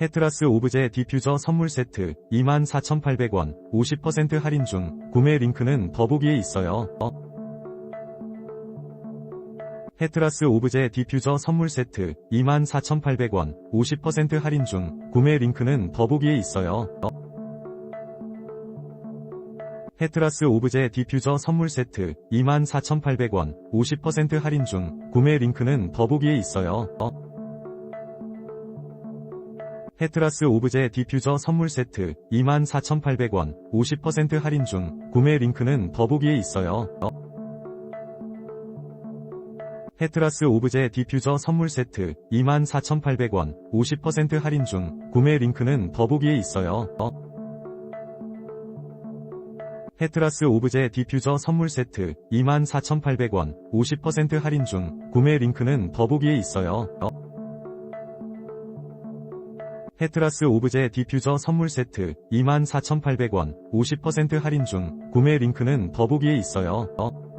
헤트라스 오브제 디퓨저 선물 세트 24,800원 50% 할인 중 구매 링크는 더보기에 있어요. 어? 헤트라스 오브제 디퓨저 선물 세트 24,800원 50% 할인 중 구매 링크는 더보기에 있어요. 어? 헤트라스 오브제 디퓨저 선물 세트 24,800원 50% 할인 중 구매 링크는 더보기에 있어요. 어? 헤트라스 오브제 디퓨저 선물 세트 24,800원 50% 할인 중 구매 링크는 더보기에 있어요. 어? 헤트라스 오브제 디퓨저 선물 세트 24,800원 50% 할인 중 구매 링크는 더보기에 있어요. 어? 헤트라스 오브제 디퓨저 선물 세트 24,800원 50% 할인 중 구매 링크는 더보기에 있어요. 어? 헤트라스 오브제 디퓨저 선물 세트 24,800원 50% 할인 중 구매 링크는 더보기에 있어요. 어?